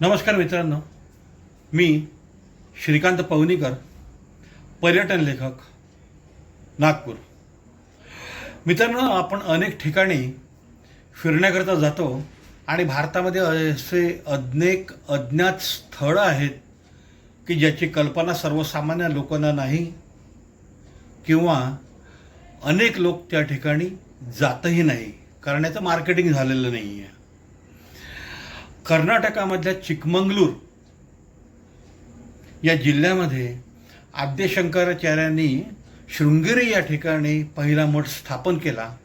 नमस्कार मित्रांनो. मी श्रीकांत पवनीकर पर्यटन लेखक नागपूर. मित्रांनो आपण अनेक ठिकाणी फिरण्याकरता जातो आणि भारतामध्ये असे अनेक अज्ञात स्थळं आहेत की ज्याची कल्पना सर्वसामान्य लोकांना नाही किंवा अनेक लोक त्या ठिकाणी जातही नाही. कारण याचं मार्केटिंग झालेलं नाही आहे कर्नाटकामधल्या चिकमंगलूर या जिल्ह्यामध्ये आद्यशंकराचार्यांनी शृंगेरी या ठिकाणी पहिला मठ स्थापन केला.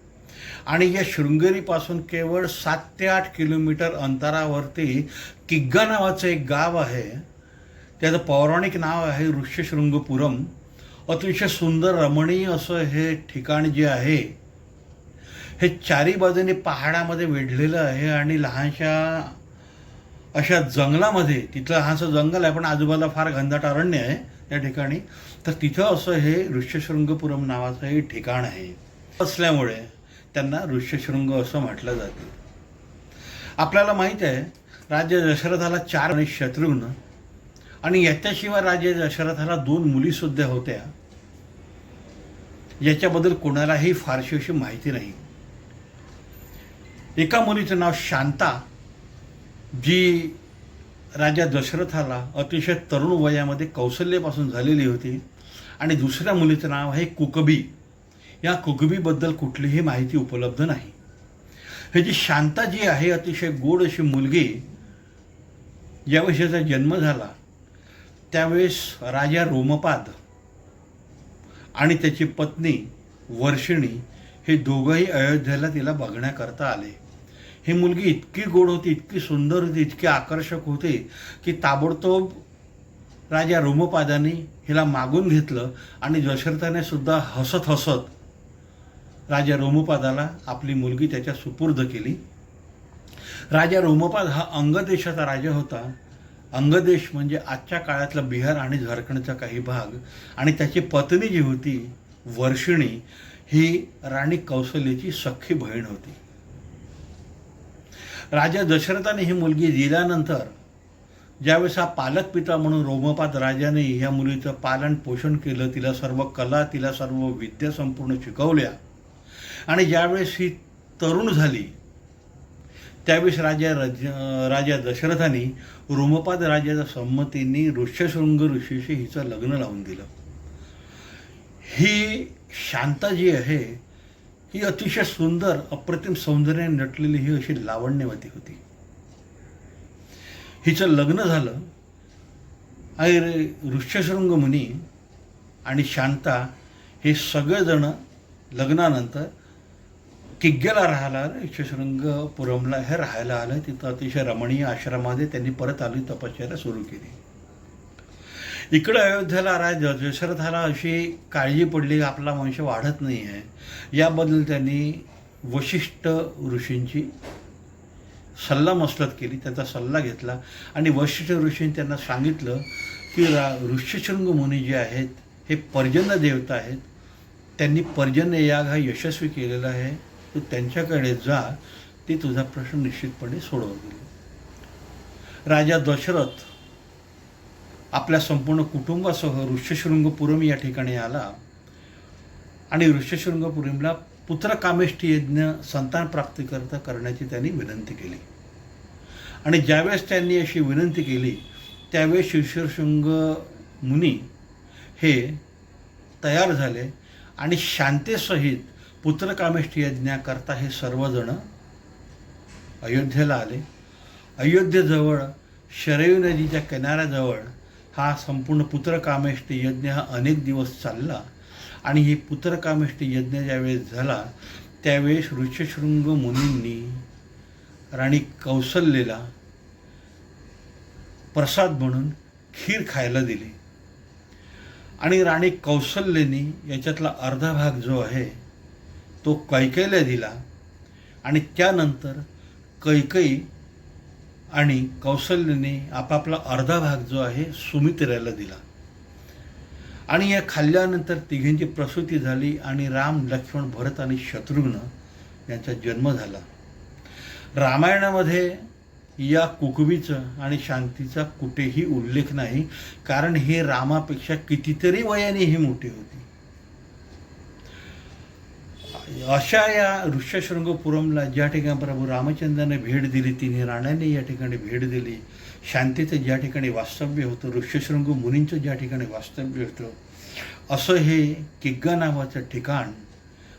आणि या शृंगेरीपासून केवळ सात ते आठ किलोमीटर अंतरावरती किग्गा नावाचं एक गाव आहे. त्याचं पौराणिक नाव आहे ऋष्यशृंगपुरम. अतिशय सुंदर रमणीय असं हे ठिकाण जे आहे हे चारी बाजूने पहाडामध्ये वेढलेलं आहे आणि लहानशा अशा जंगलामध्ये तिथलं लहानसं जंगल आहे पण आजूबाजूला फार घनदाट अरण्य आहे त्या ठिकाणी. तर तिथं असं हे ऋष्यशृंगपुरम नावाचं हे ठिकाण आहे. असल्यामुळे त्यांना ऋष्यशृंग असं म्हटलं जातं. आपल्याला माहीत आहे राज्य दशरथाला चार आणि शत्रुघ्न आणि याच्याशिवाय राज्य दशरथाला दोन मुलीसुद्धा होत्या. याच्याबद्दल कोणालाही फारशी अशी माहिती नाही. एका मुलीचं नाव शांता जी राजा दशरथाला अतिशय तरुण वयामध्ये कौशल्यापासून झालेली होती. आणि दुसऱ्या मुलीचं नाव आहे कुकबी. या कुकबीबद्दल कुठलीही माहिती उपलब्ध नाही. हे जी शांता जी आहे अतिशय गोड अशी मुलगी ज्यावेळेस याचा जन्म झाला त्यावेळेस राजा रोमपाद आणि त्याची पत्नी वर्षिणी हे दोघंही अयोध्येला तिला बघण्याकरता आले. ही मुलगी इतकी गोड होती इतकी सुंदर होती इतकी आकर्षक होती की ताबडतोब राजा रोमपादाने हिला मागून घेतलं आणि दशरथाने सुद्धा हसत हसत राजा रोमपादाला आपली मुलगी त्याच्या सुपूर्द केली. राजा रोमपाद हा अंगदेशाचा राजा होता. अंगदेश म्हणजे आजच्या काळातला बिहार आणि झारखंडचा काही भाग. आणि त्याची पत्नी जी होती वर्षिणी ही राणी कौशल्याची सख्खी बहीण होती. राजा दशरथाने ही मुलगी दिल्यानंतर ज्यावेळेस हा पालक पिता म्हणून रोमपाद राजाने ह्या मुलीचं पालन पोषण केलं तिला सर्व कला तिला सर्व विद्या संपूर्ण शिकवल्या. आणि ज्यावेळेस ही तरुण झाली त्यावेळेस राजा रज राजा दशरथाने रोमपाद राजाच्या संमतीने ऋष्यशृंग ऋषीशी हिचं लग्न लावून दिलं. ही शांता जी आहे ही अतिशय सुंदर अप्रतिम सौंदर्याने नटलेली ही अशी लावण्यवती होती. हिचं लग्न झालं. आणि ऋष्यशृंग मुनी आणि शांता हे सगळेजण लग्नानंतर किग्ग्याला राहायला आलं. ऋष्यशृंगपुरमला हे राहायला आलं. तिथं अतिशय रमणीय आश्रमामध्ये त्यांनी परत आली तपश्चर्या सुरू केली. इकडं अयोध्येला राज दशरथाला अशी काळजी पडली आपला वंश वाढत नाही आहे याबद्दल त्यांनी वशिष्ठ ऋषींची सल्ला मसलत केली त्यांचा सल्ला घेतला. आणि वशिष्ठ ऋषींनी त्यांना सांगितलं की रा ऋष्यशृंग मुनी जे आहेत हे पर्जन्य देवता आहेत. त्यांनी पर्जन्य याग हा यशस्वी केलेला आहे. तू त्यांच्याकडे जा ते तुझा प्रश्न निश्चितपणे सोडवतील. राजा दशरथ आपल्या संपूर्ण कुटुंबासह ऋष्यशृंगपुरम या ठिकाणी आला. आणि ऋष्यशृंगपुरमला पुत्रकामेष्टी यज्ञ संतान प्राप्तीकरता करण्याची त्यांनी विनंती केली. आणि ज्यावेळेस त्यांनी अशी विनंती केली त्यावेळेस ऋष्यशृंग मुनी हे तयार झाले आणि शांतेसहित पुत्रकामेष्टी यज्ञाकरता हे सर्वजण अयोध्येला आले. अयोध्येजवळ शरयू नदीच्या किनाऱ्याजवळ हा संपूर्ण पुत्रकामेष्ट यज्ञ हा अनेक दिवस चालला. आणि हे पुत्रकामेष्ट यज्ञ ज्यावेळेस झाला त्यावेळेस ऋषशृंग मुनींनी राणी कौसल्येला प्रसाद म्हणून खीर खायला दिली. आणि राणी कौसल्येने याच्यातला अर्धा भाग जो आहे तो कैकेयला दिला. आणि त्यानंतर कैकई आणि कौशल्यने आपापला अर्धा भाग जो आहे सुमित्राला दिला. आणि या खाल्ल्यानंतर तिघींची प्रसूती झाली आणि राम लक्ष्मण भरत आणि शत्रुघ्न यांचा जन्म झाला. रामायणामध्ये या कुकवीचं आणि शांतीचा कुठेही उल्लेख नाही कारण हे रामापेक्षा कितीतरी वयाने ही मोठी होती. अशा या ऋष्यशृंगपुरमला ज्या ठिकाणी प्रभू रामचंद्राने भेट दिली तिन्ही राण्यांनी या ठिकाणी भेट दिली शांतीचं ज्या ठिकाणी वास्तव्य होतं ऋष्यशृंग मुनींचं ज्या ठिकाणी वास्तव्य होतं असं हे किग्गा नावाचं ठिकाण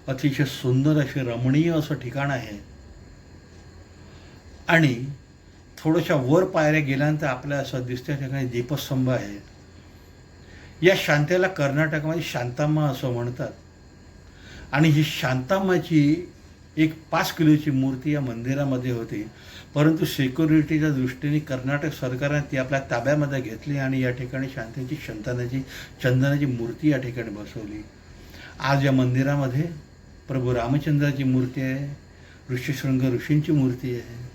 अतिशय सुंदर असे रमणीय असं ठिकाण आहे. आणि थोडशा वर पायऱ्या गेल्यानंतर आपल्याला असं दिसत्या ठिकाणी दीपस्तंभ आहे. या शांतेला कर्नाटकमध्ये शांताम्मा असं म्हणतात. आणि ही शांतामाची एक पाच किलोची मूर्ती या मंदिरामध्ये होती. परंतु सिक्युरिटीच्या दृष्टीने कर्नाटक सरकारने ती आपल्या ताब्यामध्ये घेतली आणि या ठिकाणी शांतीची शंतनाची चंदनाची मूर्ती या ठिकाणी बसवली. आज या मंदिरामध्ये प्रभू रामचंद्राची मूर्ती आहे ऋषीशृंग ऋषींची मूर्ती आहे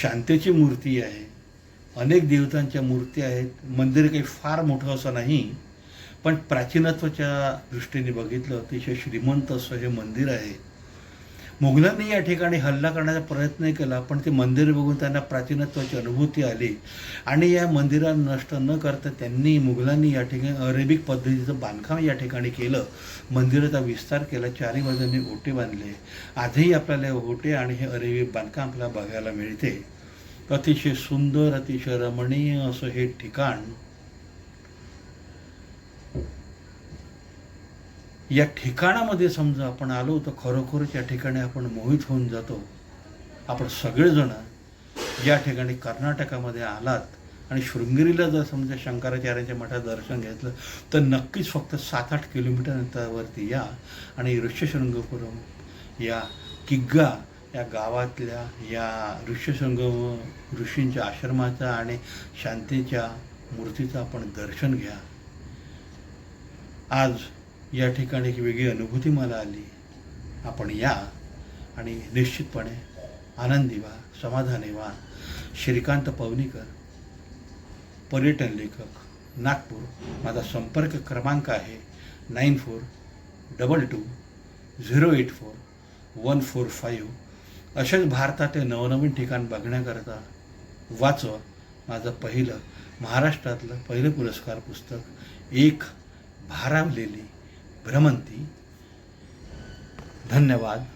शांतीची मूर्ती आहे अनेक देवतांच्या मूर्ती आहेत. मंदिर काही फार मोठं असं नाही पण प्राचीनत्वाच्या दृष्टीने बघितलं अतिशय श्रीमंत असं हे मंदिर आहे. मुघलांनी या ठिकाणी हल्ला करण्याचा प्रयत्न केला पण ते मंदिर बघून त्यांना प्राचीनत्वाची अनुभूती आली. आणि या मंदिराला नष्ट न करता त्यांनी मुघलांनी या ठिकाणी अरेबिक पद्धतीचं बांधकाम या ठिकाणी केलं. मंदिराचा विस्तार केला चारी बाजूंनी ओटे बांधले. आजही आपल्याला ओटे आणि हे अरेबिक बांधकाम आपल्याला बघायला मिळते. अतिशय सुंदर अतिशय रमणीय असं हे ठिकाण या ठिकाणामध्ये समजा आपण आलो तर खरोखरच या ठिकाणी आपण मोहित होऊन जातो. आपण सगळेजण या ठिकाणी कर्नाटकामध्ये आलात आणि शृंगेरीला जर समजा शंकराचार्यांच्या मठात दर्शन घेतलं तर नक्कीच फक्त सात आठ किलोमीटर अंतरावरती या आणि ऋष्यशृंगपुरम या किग्गा या गावातल्या या ऋष्यशृंग ऋषींच्या आश्रमाचा आणि शांतीच्या मूर्तीचं आपण दर्शन घ्या. आज या ठिकाणी एक वेगळी अनुभूती मला आली. आपण या आणि निश्चितपणे आनंदी व्हा समाधानी व्हा. श्रीकांत पवनीकर पर्यटन लेखक नागपूर. माझा संपर्क क्रमांक आहे nine four double two zero eight four one four five. असेच भारताचे नवनवीन ठिकाण बघण्याकरता वाचवा. माझं पहिलं महाराष्ट्रातलं पहिलं पुरस्कार पुस्तक एक भारावलेली भ्रमंती धन्यवाद.